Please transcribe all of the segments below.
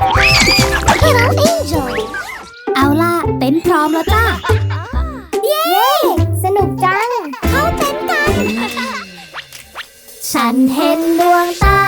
Hello Angel เอาล่ะ เต็นพร้อมแล้วจ้า เย้ สนุกจัง เขาเต็นกัน ฉันเห็นดวงตา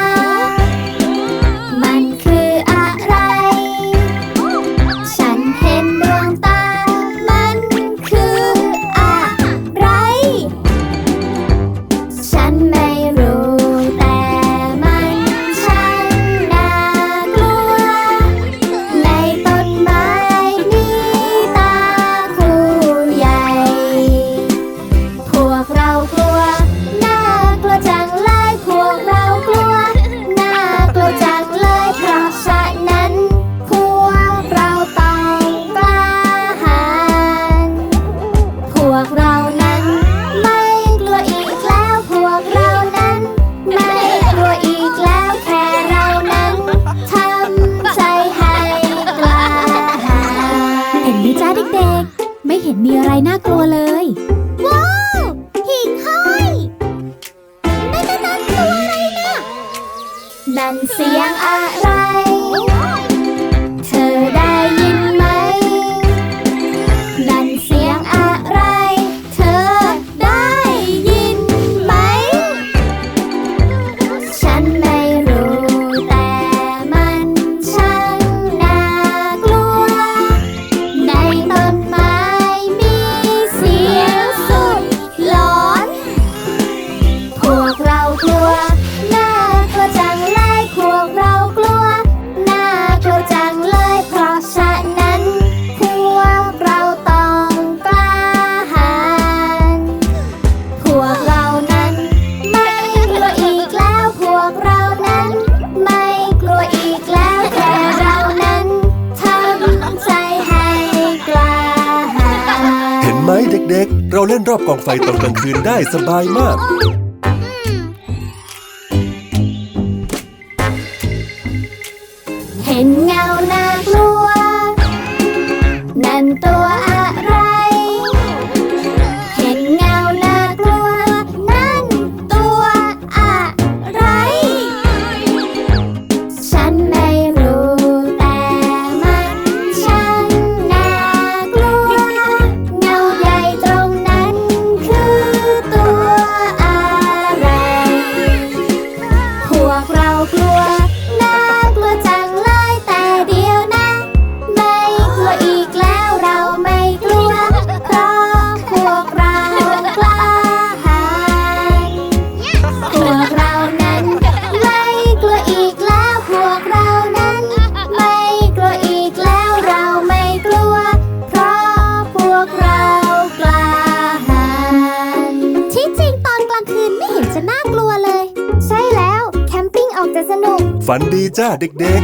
เด็กๆ ไม่เห็นมีอะไรน่ากลัวเลย ว้าวหิ่งห้อยนั่นนั่นตัวอะไรน่ะนั่นเสียงอะไร มเด็กๆ เราเล่นรอบกองไฟตอนกลางคืนได้สบายมาก เห็นเงานากลัว นั่นตัวางคืนไม่เห็นจะน่ากลัวเลย ใช่แล้ว แคมปิ้งออกจะสนุก ฝันดีจ้าเด็ก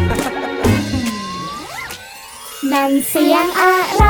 ๆ นั่นเสียงอะไร